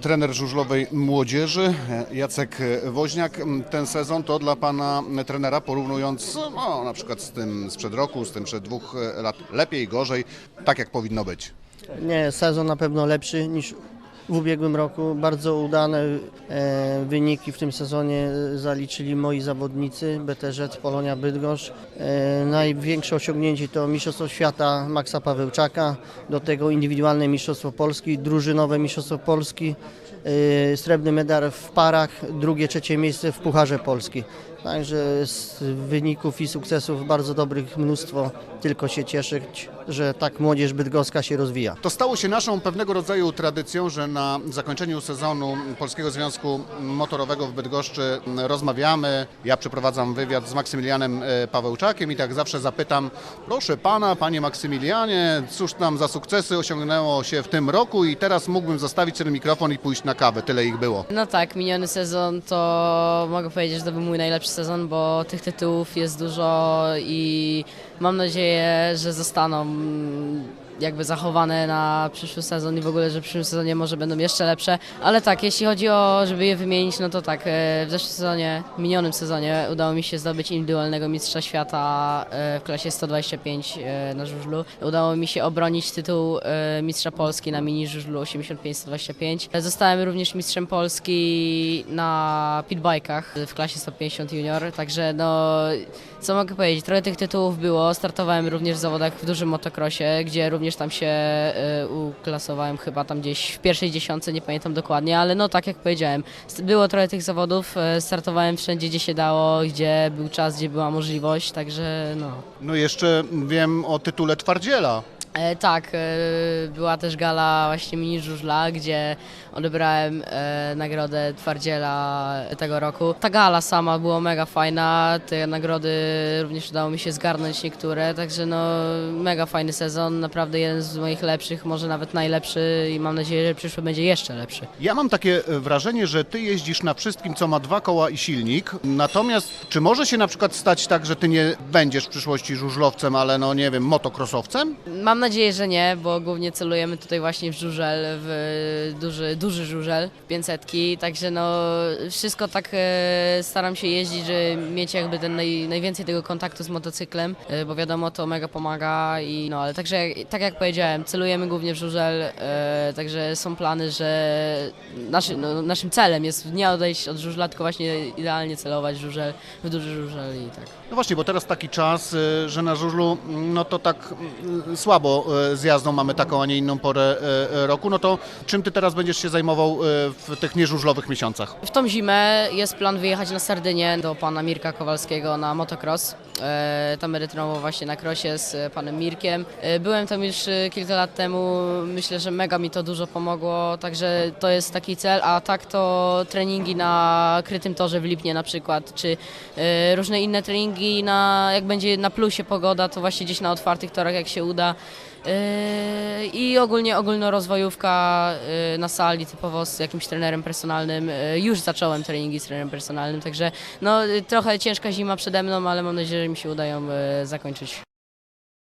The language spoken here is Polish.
trener żużlowej młodzieży Jacek Woźniak. Ten sezon to dla pana trenera porównując no, na przykład z tym sprzed roku, z tym przed dwóch lat lepiej, gorzej, tak jak powinno być. Nie, sezon na pewno lepszy niż w ubiegłym roku. Bardzo udane e, wyniki w tym sezonie zaliczyli moi zawodnicy BTZ Polonia Bydgoszcz. E, największe osiągnięcie to Mistrzostwo Świata Maxa Pawełczaka, do tego indywidualne Mistrzostwo Polski, drużynowe Mistrzostwo Polski, e, srebrny medal w parach, drugie, trzecie miejsce w Pucharze Polski. Także z wyników i sukcesów bardzo dobrych mnóstwo, tylko się cieszyć, że tak młodzież bydgoska się rozwija. To stało się naszą pewnego rodzaju tradycją, że na zakończeniu sezonu Polskiego Związku Motorowego w Bydgoszczy rozmawiamy. Ja przeprowadzam wywiad z Maksymilianem e, Pawełczakiem i tak zawsze zapytam, proszę pana, panie Maksymilianie, cóż tam za sukcesy osiągnęło się w tym roku i teraz mógłbym zostawić ten mikrofon i pójść na kawę, tyle ich było. No tak, miniony sezon to mogę powiedzieć, że to był mój najlepszy sezon, bo tych tytułów jest dużo i mam nadzieję, że zostaną mm, jakby zachowane na przyszły sezon i w ogóle, że w przyszłym sezonie może będą jeszcze lepsze. Ale tak, jeśli chodzi o, żeby je wymienić, no to tak, e, w zeszłym sezonie, minionym sezonie udało mi się zdobyć indywidualnego mistrza świata e, w klasie 125 e, na żużlu. Udało mi się obronić tytuł mistrza Polski na mini żużlu 85-125. Zostałem również mistrzem Polski na pitbajkach w klasie 150 junior, także no co mogę powiedzieć, trochę tych tytułów było. Startowałem również w zawodach w dużym motocrossie, gdzie również tam się e, uklasowałem chyba tam gdzieś w pierwszej dziesiątce, nie pamiętam dokładnie, ale no tak jak powiedziałem, było trochę tych zawodów, e, startowałem wszędzie gdzie się dało, gdzie był czas, gdzie była możliwość, także no. No jeszcze wiem o tytule Twardziela. E, tak, e, była też gala właśnie mini żużla, gdzie odebrałem e, nagrodę Twardziela tego roku. Ta gala sama była mega fajna, te nagrody również udało mi się zgarnąć niektóre, także no mega fajny sezon, naprawdę jeden z moich lepszych, może nawet najlepszy i mam nadzieję, że przyszły będzie jeszcze lepszy. Ja mam takie e, wrażenie, że ty jeździsz na wszystkim, co ma dwa koła i silnik. Natomiast czy może się na przykład stać tak, że ty nie będziesz w przyszłości żużlowcem, ale no nie wiem, motokrosowcem? Mam nadzieję, że nie, bo głównie celujemy tutaj właśnie w żużel, w duży, duży żużel, 500, także no wszystko tak e, staram się jeździć, żeby mieć jakby ten naj, najwięcej tego kontaktu z motocyklem, e, bo wiadomo to mega pomaga i no ale także tak jak powiedziałem, celujemy głównie w żużel, e, także są plany, że naszy, no, naszym celem jest nie odejść od żużla, tylko właśnie idealnie celować w żużel, w duży żużel i tak. No właśnie, bo teraz taki czas, że na żużlu, no to tak mm, słabo y, z jazdą mamy taką, a nie inną porę y, y, roku. No to czym ty teraz będziesz się zajmował w tych nieżużlowych miesiącach? W tą zimę jest plan wyjechać na Sardynię do pana Mirka Kowalskiego na motocross. Tam będę trenował właśnie na krosie z panem Mirkiem. E, byłem tam już e, kilka lat temu, myślę, że mega mi to dużo pomogło, także to jest taki cel, a tak to treningi na krytym torze w Lipnie na przykład, czy e, różne inne treningi na, jak będzie na plusie pogoda, to właśnie gdzieś na otwartych torach jak się uda. Yy, I ogólnie ogólnorozwojówka yy, na sali, typowo z jakimś trenerem personalnym. Yy, Już zacząłem treningi z trenerem personalnym, także no, trochę ciężka zima przede mną, ale mam nadzieję, że mi się uda ją yy, zakończyć.